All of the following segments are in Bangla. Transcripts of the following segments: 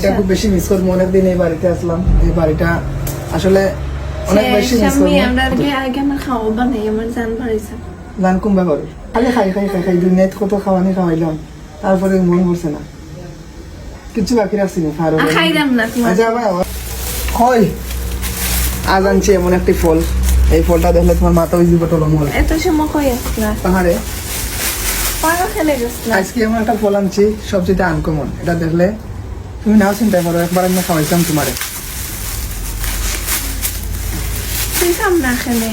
বাড়িটা খুব বেশি মিস করব অনেকদিন এই বাড়িতে আসলাম এই বাড়িটা আসলে অনেক বেশি মিস করব আমরা আগে আমার খাওয়া বানাই আমার জান পারিছে জান কুম্বা করে খালি খাই খাই খাই খাই দুনিয়ায় কত খাওয়ানি খাওয়াইলাম তারপরে মন পড়ছে না। কিছু বাকি রাখছি না ফারো খাইলাম না আচ্ছা ভাই হয় আজ আনছি এমন একটি ফল। এই ফলটা দেখলে তোমার মাথা ওই জীবটা লমল এত সময় কই আসলা? পাহাড়ে। পাড়া খেলে গেছিলাম আজকে এমন একটা ফল আনছি সবচেয়ে আনকমন। এটা দেখলে তুমি নাও চিন্তা করো একবার আমি খাওয়াইতাম তোমারে তুই খাম না খেলে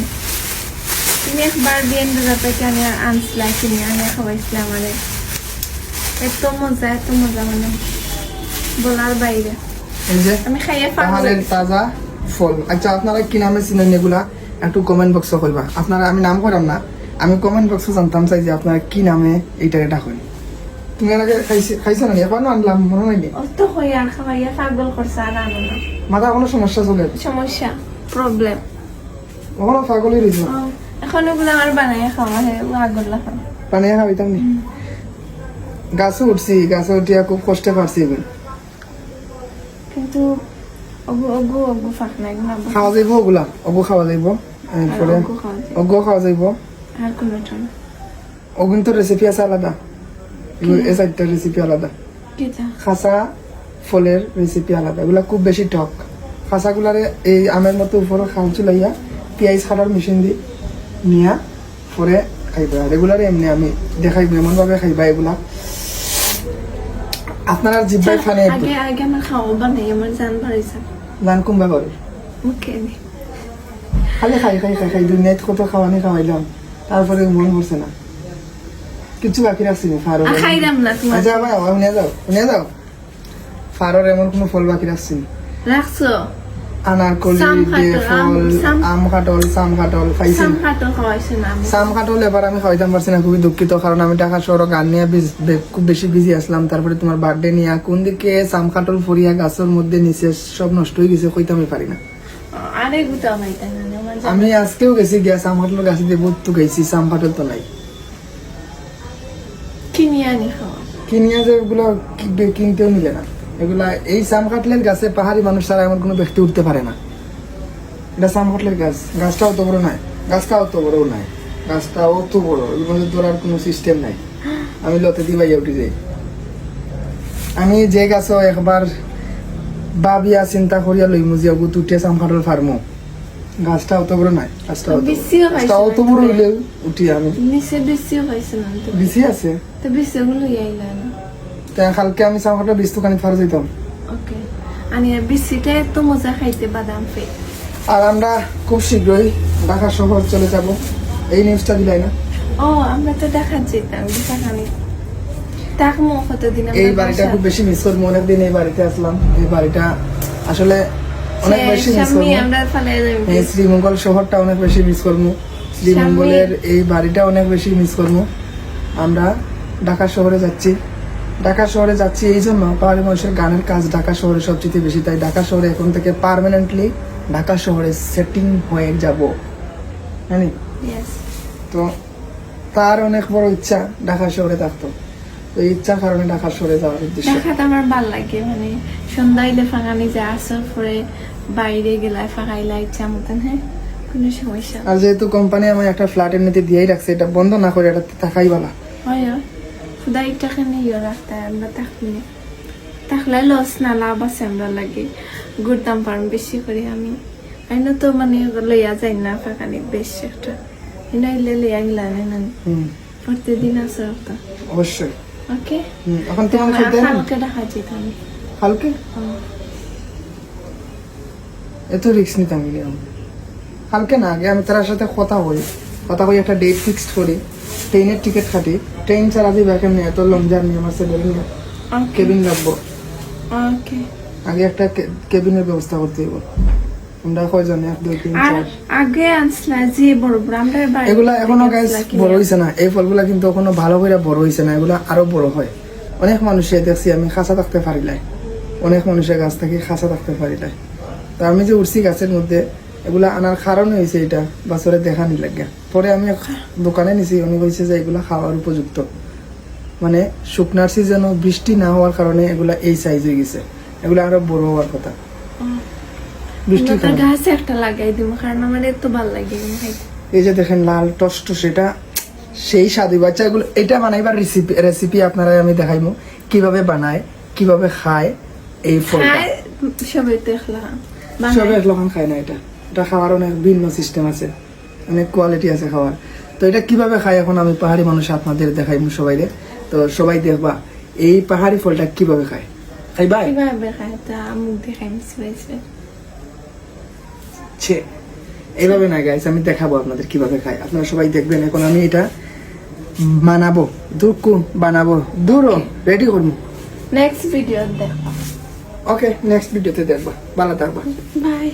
তুমি একবার বিয়েন বেড়াতে কেন আনছিলা কিনে আনে খাওয়াইছিলা আমারে এত মজা এত মজা মানে বলার বাইরে আমি খাইয়ে তাজা ফল আচ্ছা আপনারা কি নামে চিনেন এগুলা একটু কমেন্ট বক্সে করবা আপনারা আমি নাম করাম না আমি কমেন্ট বক্সে জানতাম চাই যে আপনারা কি নামে এইটা এটা করেন তুমি এর আগে খাইছে- খাইছো না এবার আনলাম মনে হয়নি অত হই আর খাওয়াইয়া পাগল করছে আর আনো না। মাথা কোনো সমস্যা চলে? সমস্যা প্রবলেম কখনো পাগলই রয়েছে এখন ওগুলো আমার বানাইয়া খাওয়া হয় আগল লাগানো পানি খাইতাম নি? গাছে উঠছি গাছে উঠিয়া খুব কষ্টে পারছি এবার কিন্তু অগু অগু অগু ফাঁক নাই খাওয়া যাইব ওগুলা অগু খাওয়া যাইব? এরপরে অগু খাওয়া যাইব। আর কোনো ঠন অগুন তো রেসিপি আছে আলাদা। চারটা রেসিপি আলাদা। খাসা ফলের রেসিপি আলাদা। এগুলা খুব বেশি টক। খাসাগুলারে এই আমের মতো উপরে খাল চুলাইয়া পেঁয়াজ খাটার মেশিন দি নিয়া পরে খাইবা। রেগুলার এমনি আমি দেখাইব খাইবা এগুলা। আপনারা জিব্বাই ফানে আগে আগে আমার খাওয়া বানাই আমার জান কুম্বা করে মুখে খালি খাই খাই খাই খাই দুনিয়ায় কত খাওয়ানি খাওয়াইলাম। তারপরে মন পড়ছে না। কিছু বাকি রাখছি না ফারো খাইলাম না তোমার। আচ্ছা শুনিয়া যাও শুনিয়া যাও। ফারোর এমন কোনো ফল বাকি রাখছি না। রাখছো? আনারকলি আম, ফল আম কাটল সাম কাটল খাইছি। সাম খাটো খাওয়াইছে না আমি। সাম কাটল এবার আমি খাওয়াইতাম পারছি না খুবই দুঃখিত কারণ আমি ঢাকা শহর গান নিয়ে খুব বেশি বিজি আসলাম তারপরে তোমার বার্থডে নিয়ে কোন দিকে সাম কাটল ফরিয়া গাছের মধ্যে নিচে সব নষ্ট হয়ে গেছে কইতামই পারি না। আমি আজকেও গেছি গিয়া সাম কাটল গাছে দিয়ে বহুত তো গেছি সাম কাটল তো নাই। কিনে আনি খাওয়া কিনিয়া যে এগুলো কি- কিনতেও মিলে না। এগুলা এই সাম কাটলের গাছে পাহাড়ি মানুষ ছাড়া এমন কোনো ব্যক্তি উঠতে পারে না। এটা সাম কাটলের গাছ। গাছটা অত বড় নাই গাছটা অত বড় নাই গাছটা অত বড়। এর মধ্যে ধরার কোনো সিস্টেম নাই। আমি লতে দি বাইয়া উঠে যাই। আমি যে গাছ একবার বাবিয়া চিন্তা করিয়া লই মুজিয়া গুত উঠে সাম কাটল ফার্মো। গাছটা অত বড় নাই গাছটা গাছটা অত বড় হইলেও উঠি আমি। নিচে বেশিও পাইছে না তো। বেশি আছে। তো বেশি গুলো আইলা না। কালকে আমি সাম কাটল বিশ দোকানে ফার যেতাম ওকে আনি আর এত মজা খাইতে বাদাম ফে আর আমরা খুব শীঘ্রই ঢাকা শহর চলে যাব। এই নিউজটা দিলাই না? ও আমরা তো দেখা যেতাম আমরা এই বাড়িটা খুব বেশি মিস করব অনেকদিন এই বাড়িতে আসলাম। এই বাড়িটা আসলে অনেক বেশি মিস করব। এই শ্রীমঙ্গল শহরটা অনেক বেশি মিস করব। শ্রীমঙ্গলের এই বাড়িটা অনেক বেশি মিস করব। আমরা ঢাকা শহরে যাচ্ছি। ঢাকা শহরে যাচ্ছি এই জন্য পাহাড়ি মানুষের গানের কাজ ঢাকা শহরে সবচেয়ে বেশি। তাই ঢাকা শহরে এখন থেকে পার্মানেন্টলি ঢাকা শহরে সেটিং হয়ে যাব। জানি তো তার অনেক বড় ইচ্ছা ঢাকা শহরে থাকতো। তো ইচ্ছার কারণে ঢাকা শহরে যাওয়ার উদ্দেশ্য। দেখাতে আমার ভালো লাগে মানে সন্ধ্যা হইলে ফাঁকানি যে আসর পরে বাইরে গেলায় ফাঁকাইলা ইচ্ছা মতন হ্যাঁ? কোনো সমস্যা। আর যেহেতু কোম্পানি আমার একটা ফ্ল্যাটের নিতে দিয়েই রাখছে এটা বন্ধ না করে এটা থাকাই বলা। হয় খুদাই টাকা নিয়ে রাখতে আমরা থাকবি না থাকলে লস না লাভ আছে আমরা লাগে। ঘুরতাম পারম বেশি করে আমি। আইন তো মানে লইয়া যাই না ফাঁকানি বেশ একটা। এনাইলে লইয়া গেলা না প্রতিদিন আছে তো অবশ্যই। ওকে? এখন তোমার খেতে না দেখা যেত আমি। কালকে হুম। এত রিক্স নিতাম না কালকে না আগে আমি তার সাথে কথা বলি। কথা বলি একটা ডেট ফিক্সড করি। ট্রেনের টিকিট কাটি। ট্রেন ছাড়া দিবে কেমনি? এত লং জার্নি আমার সেভেন কেবিন লাগবো। আগে একটা কেবিনের ব্যবস্থা করতে হইব। আমরা কয়জন? এক দুই তিন চার। আগে আনছিলা যে বড় বড় আমরা এগুলা এখনও গাছ বড় হয়েছে না। এই ফলগুলা কিন্তু এখনও ভালো করে বড় হয়েছে না। এগুলা আরও বড় হয়। অনেক মানুষে দেখছি আমি খাঁচা থাকতে পারিলাই অনেক মানুষের গাছ থেকে খাঁচা থাকতে পারিলাই তো আমি যে উঠছি গাছের মধ্যে এগুলা আনার কারণ হয়েছে এটা বাছরে দেখা নি লাগে। পরে আমি দোকানে নিছি উনি কইছে যে এগুলা খাওয়ার উপযুক্ত। মানে শুকনার সিজনও বৃষ্টি না হওয়ার কারণে এগুলা এই সাইজ হয়ে গেছে। এগুলো আরও বড় হওয়ার কথা। কারণে। গাছে একটা লাগাই দিব কারণ আমার এত ভালো লাগে এই যে দেখেন লাল টস্ট সেটা সেই স্বাদু বাচ্চা এগুলো এটা বানাইবার রেসিপি রেসিপি আপনারা আমি দেখাইমু। কীভাবে বানায় কীভাবে খায় এই ফলটা। সবাই দেখলাম এক লক্ষণ খায় না এটা। এটা খাওয়ার অনেক ভিন্ন সিস্টেম আছে। অনেক কোয়ালিটি আছে খাওয়ার। তো এটা কীভাবে খায় এখন আমি পাহাড়ি মানুষ আপনাদের সবাই তো সবাই দেখবা এই পাহাড়ি ফলটা কীভাবে খায়? খাইবাই কীভাবে খায় তা মুখ দেখাই ছে এইভাবে না গাইস আমি দেখাবো আপনাদের কীভাবে খায়। আপনারা সবাই দেখবেন এখন আমি এটা বানাবো। দূর কোন বানাবো। দূরও রেডি করব নেক্সট ভিডিও দেখো। ওকে নেক্সট ভিডিওতে দেখবা। ভালো থাকবা। বাই